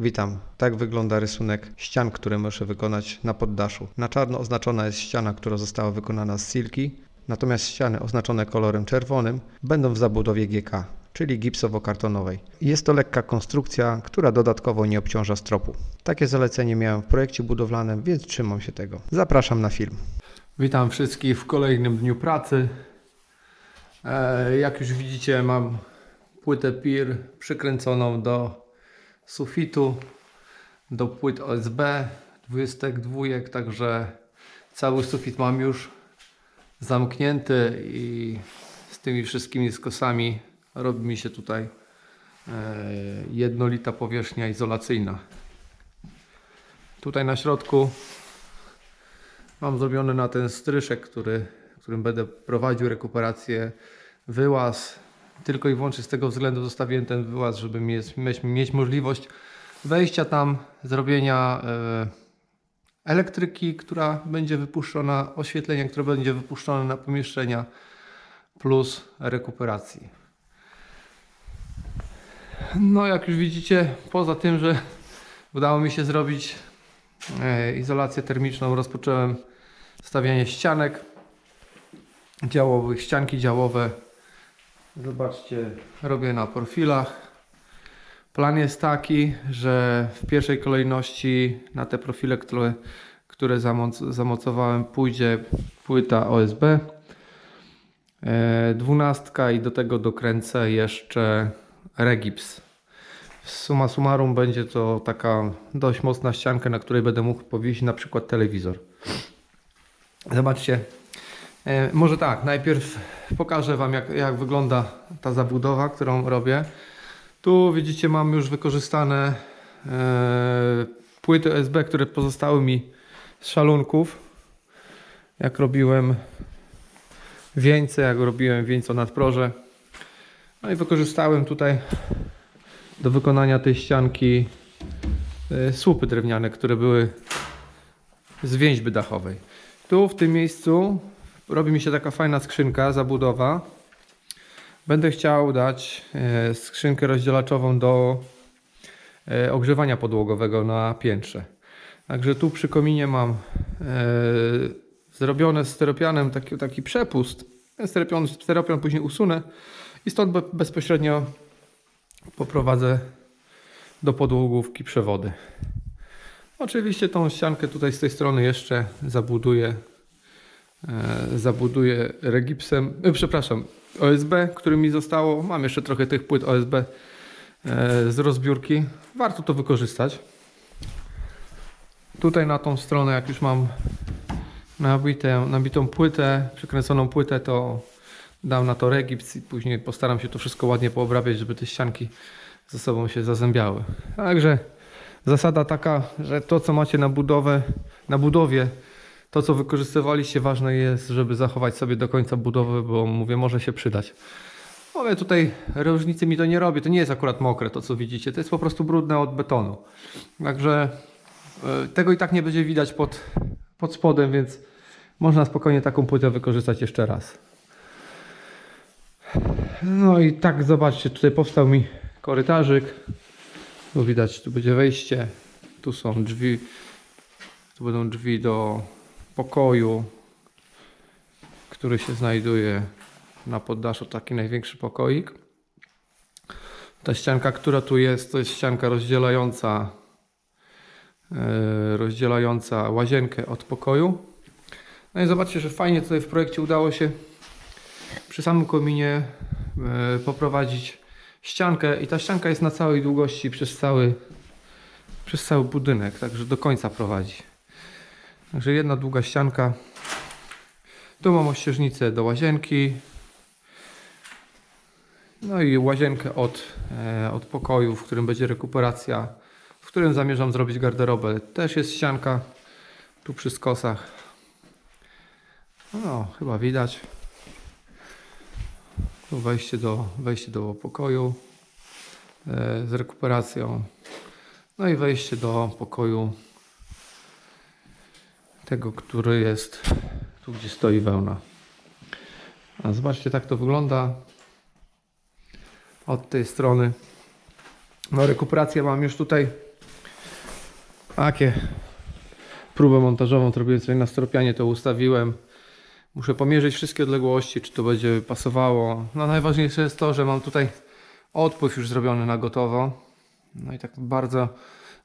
Witam. Tak wygląda rysunek ścian, które muszę wykonać na poddaszu. Na czarno oznaczona jest ściana, która została wykonana z silki, natomiast ściany oznaczone kolorem czerwonym będą w zabudowie GK, czyli gipsowo-kartonowej. Jest to lekka konstrukcja, która dodatkowo nie obciąża stropu. Takie zalecenie miałem w projekcie budowlanym, więc trzymam się tego. Zapraszam na film. Witam wszystkich w kolejnym dniu pracy. E, jak już widzicie, mam płytę PIR przykręconą do sufitu, do płyt OSB, 22, także cały sufit mam już zamknięty i z tymi wszystkimi skosami robi mi się tutaj e, jednolita powierzchnia izolacyjna. Tutaj na środku Mam zrobiony na ten stryszek, który, którym będę prowadził rekuperację, wyłaz. Tylko i wyłącznie z tego względu zostawiłem ten wyłaz, żeby mieć, mieć, możliwość wejścia tam, zrobienia e, elektryki, która będzie wypuszczona, oświetlenia, które będzie wypuszczone na pomieszczenia, plus rekuperacji. No, jak już widzicie, poza tym, że udało mi się zrobić e, izolację termiczną, rozpocząłem stawianie ścianek działowych, ścianki działowe. Zobaczcie, robię na profilach. Plan jest taki, że w pierwszej kolejności na te profile, które, które zamoc- zamocowałem, pójdzie płyta OSB. E, Dwunastka i do tego dokręcę jeszcze regips. Suma summarum będzie to taka dość mocna ścianka, na której będę mógł powiesić na przykład telewizor. Zobaczcie. E, może tak, najpierw pokażę Wam jak, jak wygląda ta zabudowa, którą robię. Tu widzicie mam już wykorzystane e, płyty SB, które pozostały mi z szalunków. Jak robiłem wieńce, jak robiłem wieńco nadproże. No i wykorzystałem tutaj do wykonania tej ścianki e, słupy drewniane, które były z więźby dachowej. Tu w tym miejscu robi mi się taka fajna skrzynka, zabudowa. Będę chciał dać e, skrzynkę rozdzielaczową do e, ogrzewania podłogowego na piętrze. Także tu przy kominie mam e, zrobione steropianem taki, taki przepust. Ten steropian, steropian później usunę i stąd be, bezpośrednio poprowadzę do podłogówki przewody. Oczywiście tą ściankę tutaj z tej strony jeszcze zabuduję zabuduję regipsem, e, przepraszam, OSB, który mi zostało. Mam jeszcze trochę tych płyt OSB e, z rozbiórki. Warto to wykorzystać. Tutaj na tą stronę, jak już mam nabitę, nabitą płytę, przykręconą płytę, to dam na to regips i później postaram się to wszystko ładnie poobrabiać, żeby te ścianki ze sobą się zazębiały. Także zasada taka, że to co macie na budowę, na budowie, to co wykorzystywaliście, ważne jest, żeby zachować sobie do końca budowy, bo mówię, może się przydać. Mówię, tutaj różnicy mi to nie robi, to nie jest akurat mokre to co widzicie, to jest po prostu brudne od betonu. Także e, tego i tak nie będzie widać pod, pod spodem, więc można spokojnie taką płytę wykorzystać jeszcze raz. No i tak zobaczcie, tutaj powstał mi korytarzyk. Tu widać, tu będzie wejście, tu są drzwi, tu będą drzwi do pokoju, który się znajduje na poddaszu, taki największy pokoik. Ta ścianka, która tu jest, to jest ścianka rozdzielająca, e, rozdzielająca łazienkę od pokoju. No i zobaczcie, że fajnie tutaj w projekcie udało się przy samym kominie e, poprowadzić ściankę i ta ścianka jest na całej długości przez cały, przez cały budynek, także do końca prowadzi. Także jedna długa ścianka. Tu mam ościeżnicę do łazienki. No i łazienkę od, e, od pokoju, w którym będzie rekuperacja, w którym zamierzam zrobić garderobę. Też jest ścianka tu przy skosach. No, chyba widać. Tu wejście do, wejście do pokoju e, z rekuperacją. No i wejście do pokoju tego, który jest tu, gdzie stoi wełna. A zobaczcie, tak to wygląda od tej strony. No, rekuperację mam już tutaj Takie próbę montażową zrobiłem sobie na stropianie, to ustawiłem. Muszę pomierzyć wszystkie odległości, czy to będzie pasowało. No najważniejsze jest to, że mam tutaj odpływ już zrobiony na gotowo. No i tak bardzo,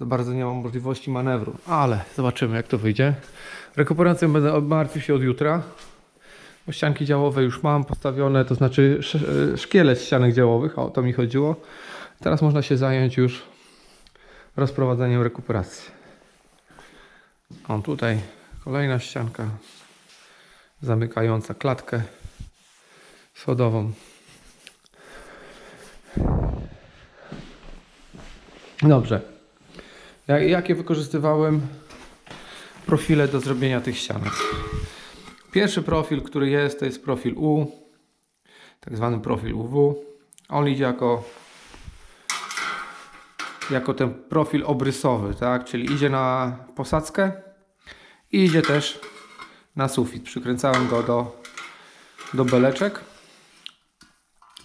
za bardzo nie mam możliwości manewru, ale zobaczymy jak to wyjdzie. Rekuperacją będę martwił się od jutra. Bo ścianki działowe już mam postawione, to znaczy e, szkielet ścianek działowych, o to mi chodziło. Teraz można się zająć już rozprowadzeniem rekuperacji. O tutaj kolejna ścianka zamykająca klatkę schodową. Dobrze. Ja- Jakie wykorzystywałem profile do zrobienia tych ścianek? Pierwszy profil, który jest, to jest profil U, tak zwany profil UW. On idzie jako, jako ten profil obrysowy, tak? czyli idzie na posadzkę i idzie też na sufit. Przykręcałem go do, do beleczek.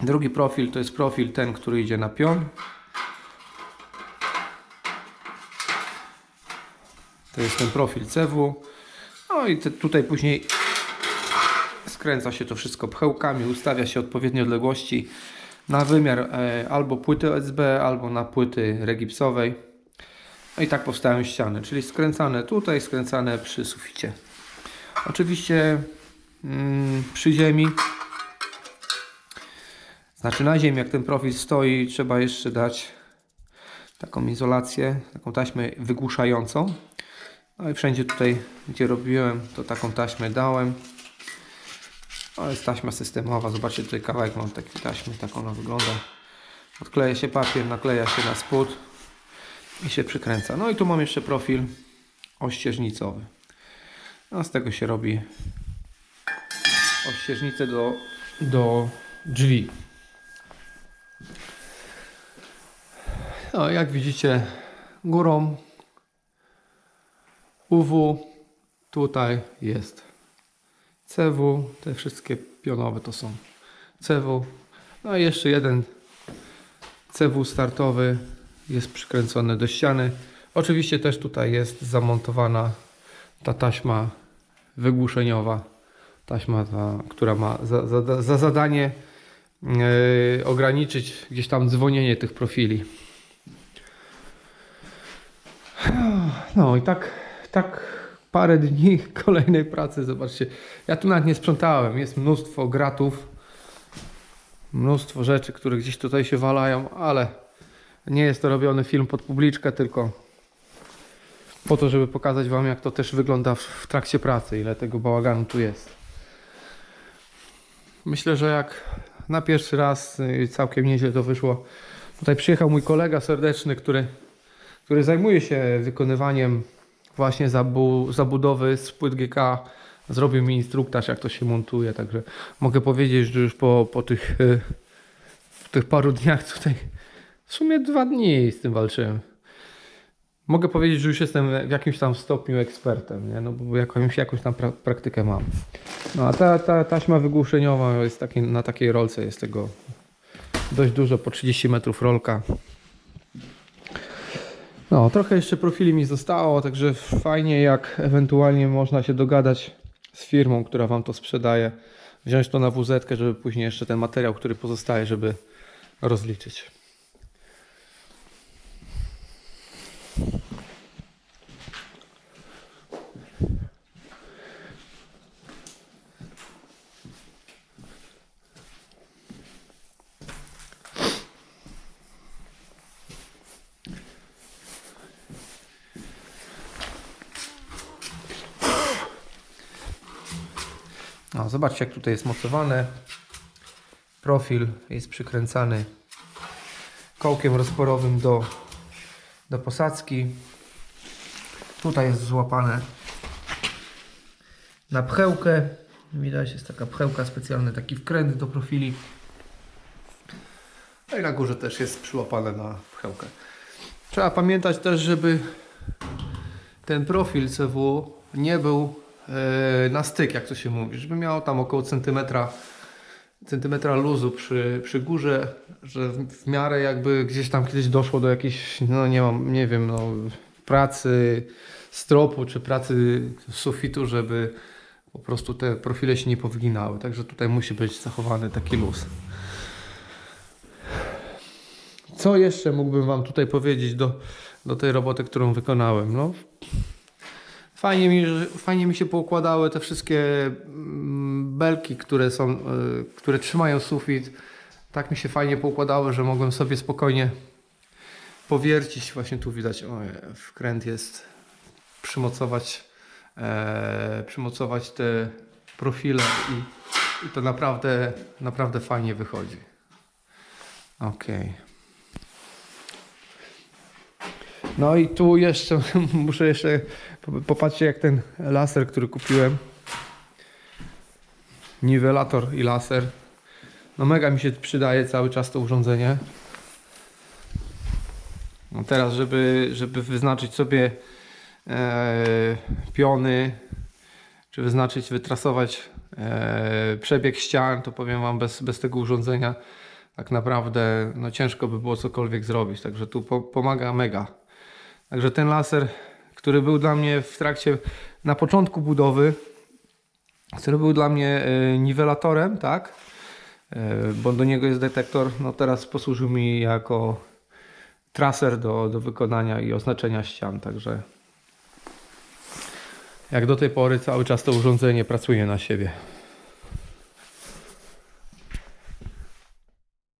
Drugi profil to jest profil ten, który idzie na pion. To jest ten profil CW. No i te, tutaj później skręca się to wszystko pchełkami, ustawia się odpowiednie odległości na wymiar e, albo płyty OSB, albo na płyty regipsowej. No i tak powstają ściany, czyli skręcane tutaj, skręcane przy suficie. Oczywiście mm, przy ziemi, znaczy na ziemi, jak ten profil stoi, trzeba jeszcze dać taką izolację, taką taśmę wygłuszającą. No i wszędzie tutaj, gdzie robiłem, to taką taśmę dałem. To jest taśma systemowa. Zobaczcie, tutaj kawałek mam takiej taśmy, tak ona wygląda. Odkleja się papier, nakleja się na spód i się przykręca. No i tu mam jeszcze profil ościeżnicowy. No z tego się robi ościeżnicę do, do drzwi. No jak widzicie górą UW tutaj jest CW, te wszystkie pionowe to są CW. No i jeszcze jeden CW startowy jest przykręcony do ściany. Oczywiście też tutaj jest zamontowana ta taśma wygłuszeniowa. Taśma, ta, która ma za, za, za zadanie yy, ograniczyć gdzieś tam dzwonienie tych profili. No i tak, tak parę dni kolejnej pracy, zobaczcie. Ja tu nawet nie sprzątałem, jest mnóstwo gratów, mnóstwo rzeczy, które gdzieś tutaj się walają, ale nie jest to robiony film pod publiczkę, tylko po to, żeby pokazać Wam, jak to też wygląda w, trakcie pracy, ile tego bałaganu tu jest. Myślę, że jak na pierwszy raz y, całkiem nieźle to wyszło. Tutaj przyjechał mój kolega serdeczny, który, który zajmuje się wykonywaniem właśnie zabu zabudowy z płyt GK. Zrobił mi instruktaż, jak to się montuje, także mogę powiedzieć, że już po, po tych, y, tych paru dniach tutaj, w sumie dwa dni z tym walczyłem. Mogę powiedzieć, że już jestem w jakimś tam stopniu ekspertem, nie? No bo jakąś, jakąś tam pra praktykę mam. No a ta, ta taśma wygłuszeniowa jest taki, na takiej rolce jest tego dość dużo, po 30 metrów rolka. No, trochę jeszcze profili mi zostało, także fajnie jak ewentualnie można się dogadać z firmą, która Wam to sprzedaje, wziąć to na WZ, żeby później jeszcze ten materiał, który pozostaje, żeby rozliczyć. No, zobaczcie, jak tutaj jest mocowane. Profil jest przykręcany kołkiem rozporowym do, do posadzki. Tutaj jest złapane na pchełkę. Widać, jest taka pchełka specjalny, taki wkręt do profili. No i na górze też jest przyłapane na pchełkę. Trzeba pamiętać też, żeby ten profil CW nie był na styk, jak to się mówi, żeby miał tam około centymetra, centymetra luzu przy, przy górze, że w, w miarę jakby gdzieś tam kiedyś doszło do jakiejś, no nie mam, nie wiem, no pracy stropu czy pracy sufitu, żeby po prostu te profile się nie powginały. Także tutaj musi być zachowany taki luz. Co jeszcze mógłbym Wam tutaj powiedzieć do, do tej roboty, którą wykonałem? No, fajnie, mi, fajnie mi się poukładały te wszystkie mm, belki, które są, y, które trzymają sufit. Tak mi się fajnie poukładały, że mogłem sobie spokojnie powiercić. Właśnie tu widać, o, wkręt jest, przymocować, e, przymocować te profile i, i to naprawdę, naprawdę fajnie wychodzi. Okej. No i tu jeszcze muszę jeszcze po- popatrzeć jak ten laser, który kupiłem. Niwelator i laser. No mega mi się przydaje cały czas to urządzenie. No teraz, żeby, żeby wyznaczyć sobie e, piony, czy wyznaczyć, wytrasować e, przebieg ścian, to powiem Wam, bez, bez tego urządzenia tak naprawdę no, ciężko by było cokolwiek zrobić. Także tu po, pomaga mega. Także ten laser, który był dla mnie w trakcie, na początku budowy, który był dla mnie e, niwelatorem, tak? E, Bo do niego jest detektor, no teraz posłużył mi jako traser do, do wykonania i oznaczenia ścian, także jak do tej pory cały czas to urządzenie pracuje na siebie.